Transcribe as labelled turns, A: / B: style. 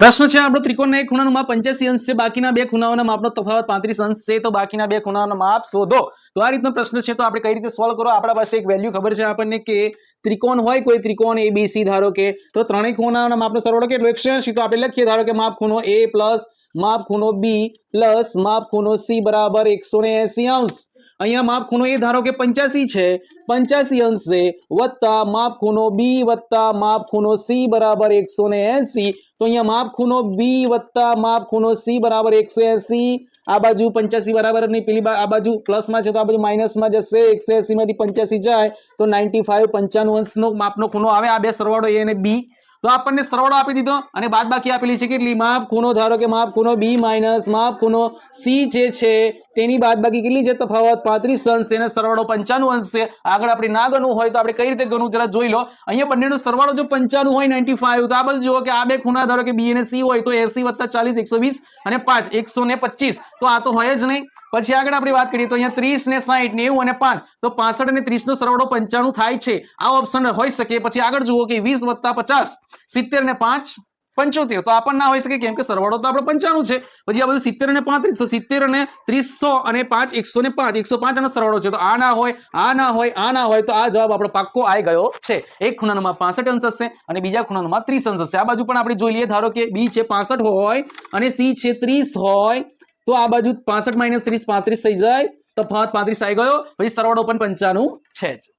A: પ્રશ્ન છે આપણો ત્રિકોણના એક ખૂણાનું પંચ્યાસી અંશ છે, બાકીના બે ખૂણાઓના માપનો તફાવત પાંત્રીસ અંશ છે, તો બાકીના બે ખૂણાઓના માપ શોધો. તો આ રીતનો પ્રશ્ન છે, તો આપણે કઈ રીતે સોલ્વ કરો? આપણા પાસે એક વેલ્યુ ખબર છે આપણને કે ત્રિકોણ હોય કોઈ ત્રિકોણ એબીસી ધારો કે, તો ત્રણેય ખૂણાઓના માપનો સરવાળો કેટલો? એકસો તો આપણે લખીએ, ધારો કે માપ ખૂણો એ પ્લસ માપ ખૂણો બી પ્લસ માપ ખૂણો સી બરાબર એકસો ને એસી અંશ. અહીંયા માપ ખૂણો એ ધારો કે પંચ્યાસી છે. પંચ્યાસી અંશ છે વત્તા માપ ખૂણો બી વત્તા માપ ખૂણો સી બરાબર એકસો ને એસી તો અહીંયા માપ ખૂણો બી વત્તા માપ ખૂણો સી બરાબર એકસો એસી. આ બાજુ પંચ્યાસી નહીં પેલી આ બાજુ પ્લસમાં છે તો આ બાજુ માઇનસમાં જશે. એકસો એસીમાંથી પંચ્યાસી જાય તો નાઇન્ટી ફાઈવ પંચાણું માપનો ખૂણો આવે. આ બે સરવાળો એ અને બી તો આપણને સરવાળો આપી દીધો અને બાદ બાકી આપેલી છે કેટલી? માપ ખૂણો ધારો કે માપ ખૂણો બી માઇનસ માપ ખૂણો સી જે છે તેની બાદ કેટલી છે? તફાવત પાંત્રીસ અંશ છે અને સરવાળો પંચાણું અંશ છે. આગળ આપણે ના ગણવું હોય તો આપણે કઈ રીતે ગણવું? જરા જોઈ લો. અહીંયા બંનેનો સરવાળો જો પંચાણું હોય નાઇન્ટી ફાઈવ તો આ બધું જુઓ કે આ બે ખૂણા ધારો કે બી અને સી હોય, તો એસી વત્તા ચાલીસ, એકસો વીસ અને પાંચ, એકસો ને પચીસ. તો આ તો હોય જ નહીં. પછી આગળ આપણે વાત કરીએ તો અહીંયા ત્રીસ ને સાહીઠ નેવું અને પાંચ. તો પાસઠ અને ત્રીસ નો સરવાળો પંચાણું થાય છે. આ ઓપ્શન હોઈ શકે. પછી આગળ જુઓ કે વીસ વત્તા પચાસ, સિત્તેર ને પાંચ પંચોતેર. તો આ પણ ના હોઈ શકે કેમ કે સરવાળો તો આપણે પંચાણું છે. પછી આ બધું સિત્તેર અને પાંત્રીસ, તો સિત્તેર અને ત્રીસો અને પાંચ, એકસો ને પાંચ. એકસો પાંચ નો સરવાળો છે. તો આ ના હોય, આ ના હોય, આ ના હોય, તો આ જવાબ આપણો પાક્કો આવી ગયો છે. એક ખૂણાનો માપ પાસઠ અંશ હશે અને બીજા ખૂણાનો ત્રીસ અંશ હશે. આ બાજુ પણ આપણે જોઈ લઈએ. ધારો કે બી છે પાસઠ હોય અને સી છે ત્રીસ હોય, તો આ બાજુ પાસઠ માઇનસ ત્રીસ પાંત્રીસ થઈ જાય. તો પાંત્રીસ આવી ગયો. પછી સરવાળો પણ પંચાણું છે જ.